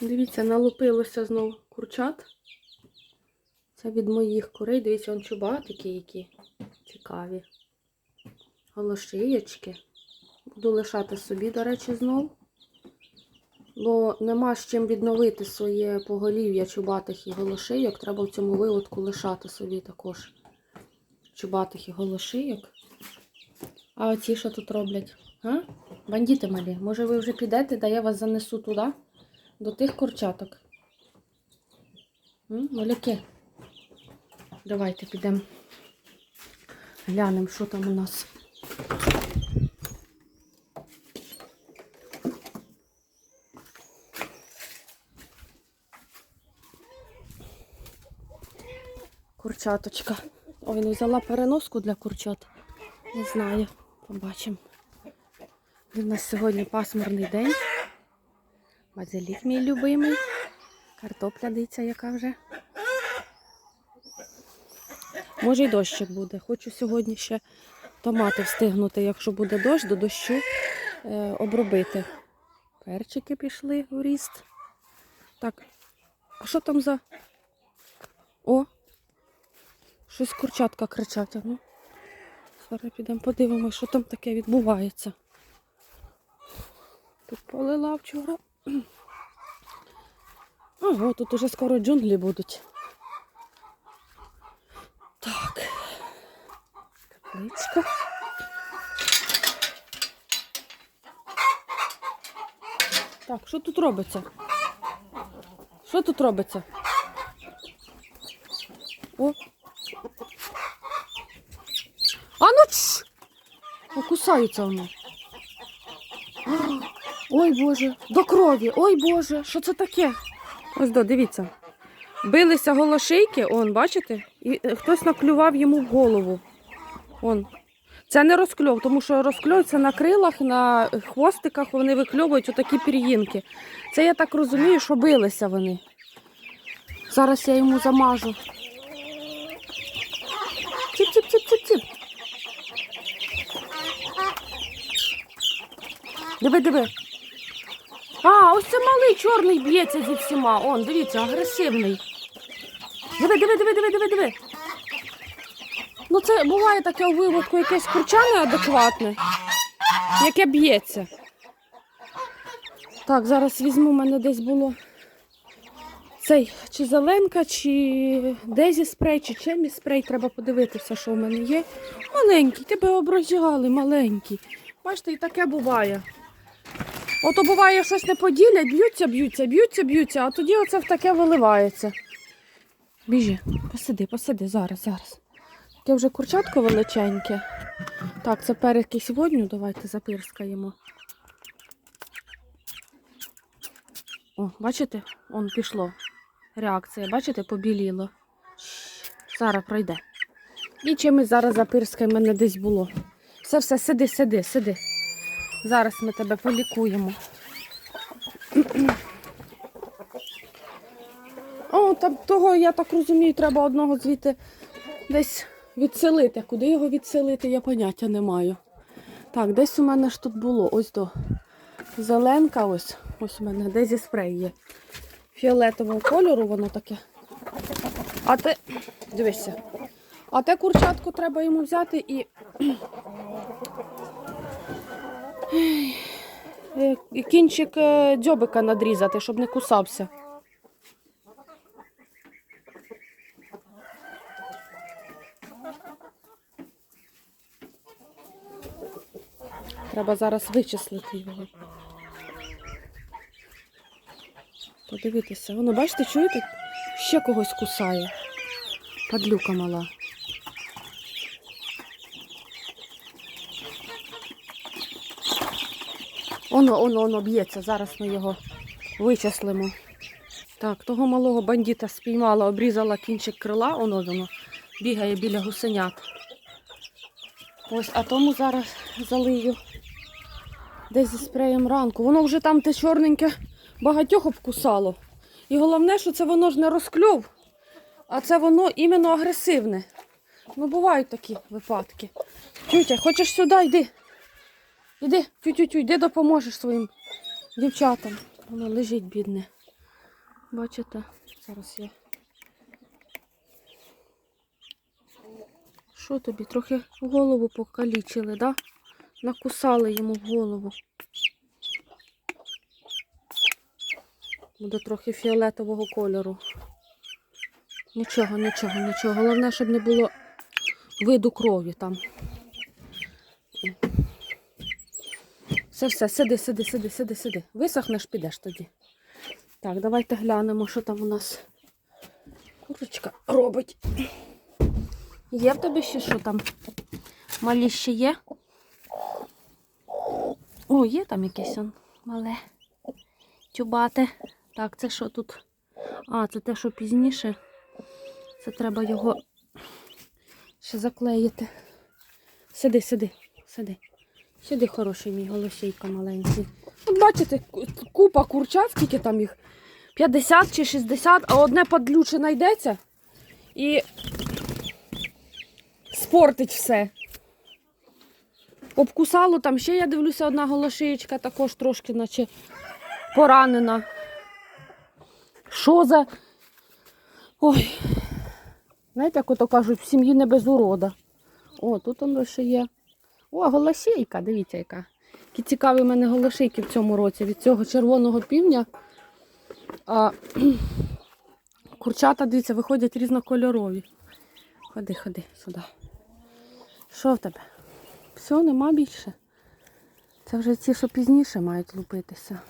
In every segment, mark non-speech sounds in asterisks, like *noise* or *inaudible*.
Дивіться, налупилося знов курчат. Це від моїх курей. Дивіться, он чубатики які цікаві. Голошиєчки. Буду лишати собі, до речі, знов. Бо нема з чим відновити своє поголів'я чубатих і голошийок. Треба в цьому виводку лишати собі також чубатих і голошийок. А оці що тут роблять? А? Бандіти малі, може ви вже підете, да я вас занесу туди, до тих курчаток. М, Маляки. Давайте підемо. Глянемо, що там у нас. Курчаточка. Ой, не взяла переноску для курчат. Не знаю. Побачимо. У нас сьогодні пасмурний день. Базилік мій любимий. Картопля дивіться, яка вже. Може й дощик буде. Хочу сьогодні ще томати встигнути, якщо буде дощ, до дощу е, обробити. Перчики пішли у ріст. Так, а що там за. О! Щось курчатка кричать. Ну. Зараз підемо подивимося, що там таке відбувається. Тут полила вчора. Ого, тут уже скоро джунглі будуть. Так. Капличка. Так, що тут робиться? Що тут робиться? О. А ну! Покусаються воно. Ой Боже, до крові. Ой Боже, що це таке? Ось до, дивіться. Билися голошейки, он, бачите? І е, хтось наклював йому в голову. Он. Це не розкльов, тому що розкльов це на крилах, на хвостиках вони викльовують отакі пір'їнки. Це я так розумію, що билися вони. Зараз я йому замажу. Ціп-ціп-ціп-ціп-ціп. Диви, диви. А, ось це малий чорний б'ється зі всіма. Он, дивіться, агресивний. Диви, диви, диви, диви, диви, диви. Ну, це буває таке у виводку якесь курча неадекватне, яке б'ється. Так, зараз візьму, у мене десь було цей чи зеленка, чи дезі спрей, чи чемі спрей. Треба подивитися, що в мене є. Маленький, тебе оброжали, маленький. Бачите, і таке буває. Ото буває, щось не поділять, б'ються, б'ються, б'ються, б'ються, а тоді оце в таке виливається. Біжи, посиди, посиди, зараз, зараз. Таке вже курчатко величеньке. Так, це перекись водню, давайте запирскаємо. О, бачите? Он пішло. Реакція, бачите, побіліло. Зараз пройде. І чимось зараз запирскаємо, мене десь було. Все, все, сиди, сиди, сиди. Зараз ми тебе полікуємо. О, там того, я так розумію, треба одного звідти десь відселити. Куди його відселити, я поняття не маю. Так, десь у мене ж тут було. Ось до зеленка, ось. Ось у мене десь зі спрей є. Фіолетового кольору воно таке. А те, дивися. А те курчатку треба йому взяти і кінчик е, дзьобика надрізати, щоб не кусався. Треба зараз вичислити його. Подивитися. Воно, бачите, чуєте? Ще когось кусає. Падлюка мала. Оно, оно, оно б'ється. Зараз ми його вичислимо. Так, того малого бандита спіймала, обрізала кінчик крила, оно воно бігає біля гусенят. Ось, а тому зараз залию десь зі спреєм ранку. Воно вже там те чорненьке багатьох обкусало. І головне, що це воно ж не розкльов, а це воно іменно агресивне. Ну, бувають такі випадки. Тютя, хочеш сюди, йди. Іди, тю-тю-тю, йди допоможеш своїм дівчатам. Воно лежить, бідне. Бачите? Зараз я. Що тобі? Трохи голову покалічили, да? Накусали йому в голову. Буде трохи фіолетового кольору. Нічого, нічого, нічого. Головне, щоб не було виду крові там. Все, все, сиди, сиди, сиди, сиди, сиди. Висохнеш, підеш тоді. Так, давайте глянемо, що там у нас курочка робить. Є в тебе ще що там? Малі ще є? О, є там якесь он мале. Тюбате. Так, це що тут? А, це те, що пізніше. Це треба його ще заклеїти. Сиди, сиди, сиди. Сиди, хороший мій голосійка маленький. От бачите, купа курчат, скільки там їх? 50 чи 60, а одне падлюче знайдеться і спортить все. Обкусало там ще, я дивлюся, одна голошиєчка також трошки, наче поранена. Що за. Ой. Знаєте, як ото кажуть, в сім'ї не без урода. О, тут воно ще є. О, голошейка, дивіться, яка. Які цікаві в мене голошейки в цьому році. Від цього червоного півня. А, *clears throat* курчата, дивіться, виходять різнокольорові. Ходи, ходи сюди. Що в тебе? Все, нема більше. Це вже ці, що пізніше мають лупитися.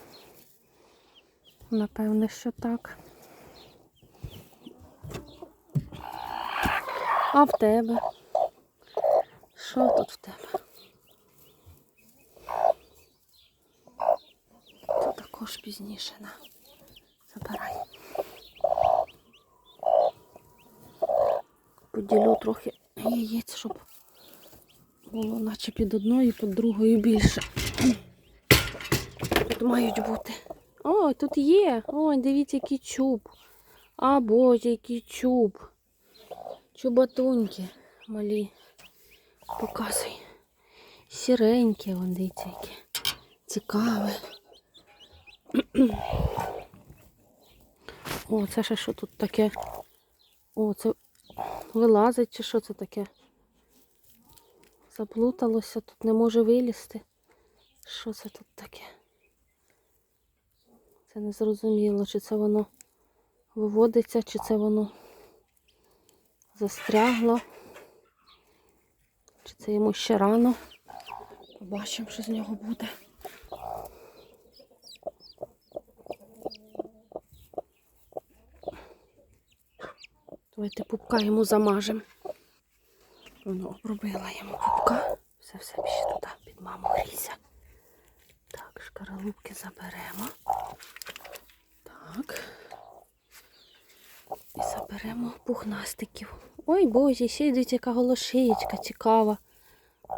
Напевне, що так. А в тебе? Що тут в тебе? Також пізніше на. Забирай. Поділю трохи яєць, щоб було наче під одною, під другою більше. Тут мають бути. О, тут є. Ой, дивіться, який чуб. А, боже, який чуб. Чубатуньки малі. Показуй. Сіренькі, вон дивіться, які. Цікаве. О, це ще що тут таке? О, це вилазить чи що це таке? Заплуталося, тут не може вилізти. Що це тут таке? Це не зрозуміло, чи це воно виводиться, чи це воно застрягло. Чи це йому ще рано. Побачимо, що з нього буде. Давайте пупка йому замажемо. Воно обробила йому пупка. Все, все більше туди під маму грійся. Так, шкаралупки заберемо. Так. І заберемо пухнастиків. Ой, боже, ще йдуть яка голошиєчка цікава.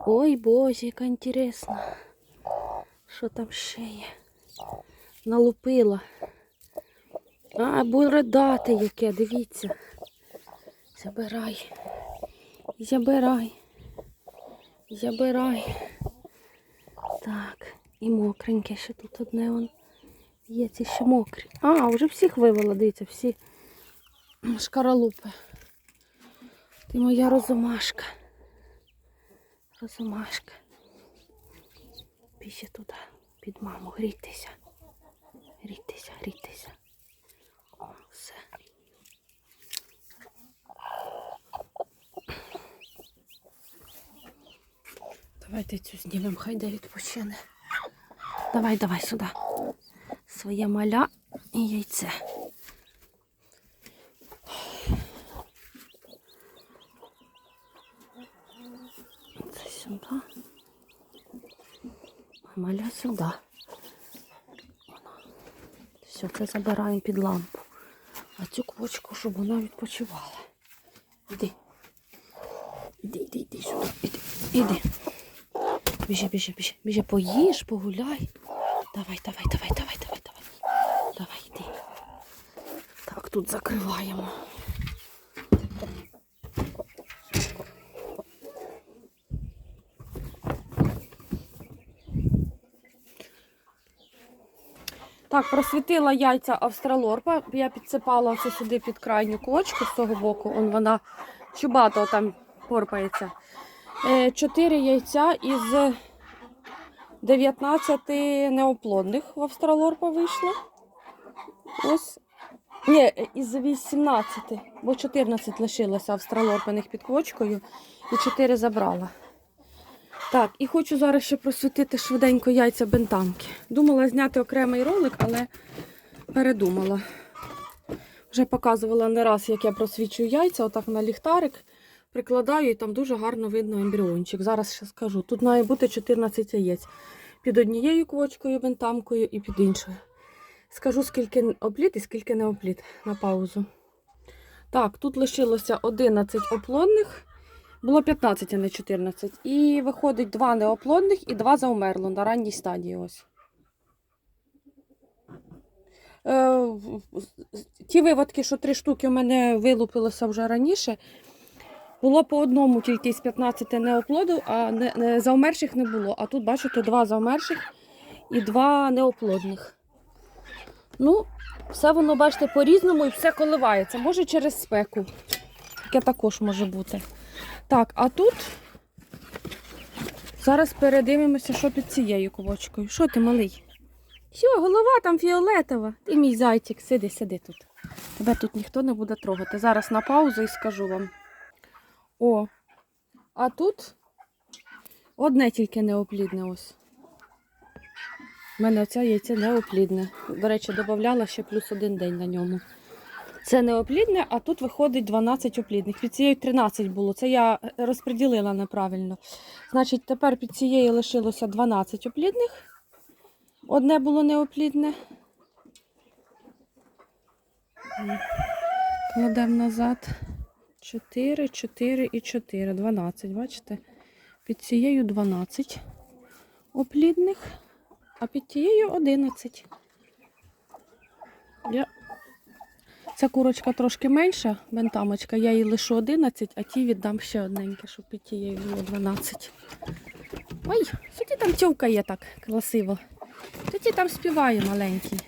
Ой, боже, яка інтересна. Що там ще є? Налупила. А, бородате яке, дивіться. Забирай. Забирай. Забирай. Так, і мокреньке ще тут одне вон. Є ці ще мокрі. А, вже всіх вивела, дивіться, всі шкаралупи. Ти моя розумашка. Розумашка. Піще туди, під маму, грійтеся. Грійтеся, грійтеся. О, все. Давайте цю знімемо, хай де відпочине. Давай, давай сюди. Своє маля і яйце. Це сюди. А маля сюди. Все, це забираємо під лампу. А цю квочку, щоб вона відпочивала. Іди. Іди, іди, іди сюди. Іди. Іди. Біжи, біжи, біжи. Біжи, поїж, погуляй. Давай, давай, давай, давай, давай, давай. Давай, йди. Так, тут закриваємо. Так, просвітила яйця австралорпа. Я підсипала ось сюди під крайню кочку з того боку. Он вона чубато там порпається. Е, Чотири яйця із 19 неоплодних в австралорпа вийшло. Ось. Ні, із 18, бо 14 лишилося австралорпаних під квочкою і 4 забрала. Так, і хочу зараз ще просвітити швиденько яйця бентамки. Думала зняти окремий ролик, але передумала. Вже показувала не раз, як я просвічую яйця, отак на ліхтарик прикладаю, і там дуже гарно видно ембріончик. Зараз ще скажу. Тут має бути 14 яєць. Під однією квочкою, бентамкою і під іншою. Скажу, скільки опліт і скільки не опліт на паузу. Так, тут лишилося 11 оплодних. Було 15, а не 14. І виходить 2 неоплодних і 2 заумерло на ранній стадії. Ось. Е, ті виводки, що 3 штуки у мене вилупилося вже раніше, було по одному тільки з 15 неоплоду, а не, не, заумерших не було. А тут, бачите, 2 заумерших і 2 неоплодних. Ну, все воно, бачите, по-різному і все коливається. Може через спеку. Таке також може бути. Так, а тут зараз передивимося, що під цією ковочкою. Що ти, малий? Що, голова там фіолетова. Ти мій зайчик, сиди, сиди тут. Тебе тут ніхто не буде трогати. Зараз на паузу і скажу вам. О, а тут одне тільки неоплідне ось. У мене оце яйце неоплідне. До речі, додавала ще плюс один день на ньому. Це неоплідне, а тут виходить 12 оплідних. Під цією 13 було. Це я розподілила неправильно. Значить, тепер під цією лишилося 12 оплідних. Одне було неоплідне. Кладемо назад. 4, 4 і 4. 12, бачите? Під цією 12 оплідних, а під тією 11. Я... Ця курочка трошки менша, бентамочка, я їй лишу 11, а ті віддам ще одненьке, щоб під тією було 12. Ой, що ти там тьовкає так красиво? Що там співає маленький?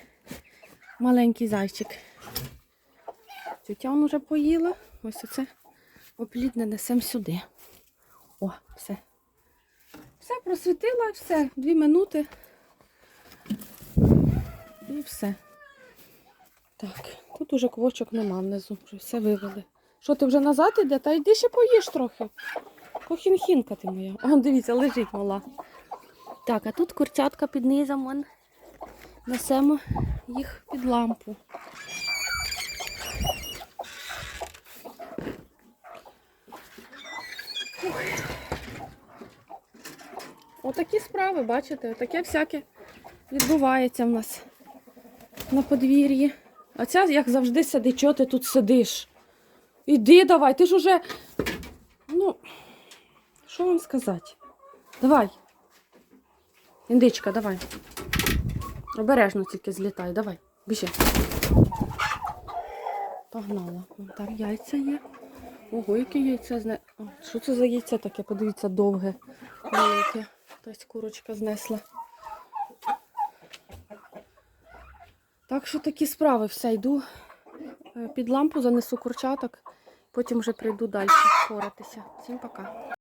Маленький зайчик. Тетя уже поїла. Ось оце оплідне несемо сюди. О, все. Все просвітила, все, дві минути. І все. Так, тут уже квочок нема внизу, вже все вивели. Що ти вже назад іде? Та йди ще поїж трохи. Кохінхінка ти моя. О, дивіться, лежить мала. Так, а тут курчатка під низом. Вон. Несемо їх під лампу. Отакі справи, бачите, таке всяке відбувається в нас на подвір'ї. А ця, як завжди, сидить, чого ти тут сидиш? Іди давай, ти ж уже. Ну, що вам сказати? Давай. Індичка, давай. Обережно тільки злітай, давай, біжи. Погнала. Там яйця є. Ого, яке яйце зне. О, Що це за яйце таке? Подивіться, довге. Велике. Хтось курочка знесла. Так що такі справи. Все, йду е, під лампу, занесу курчаток, потім вже прийду далі поратися. Всім пока.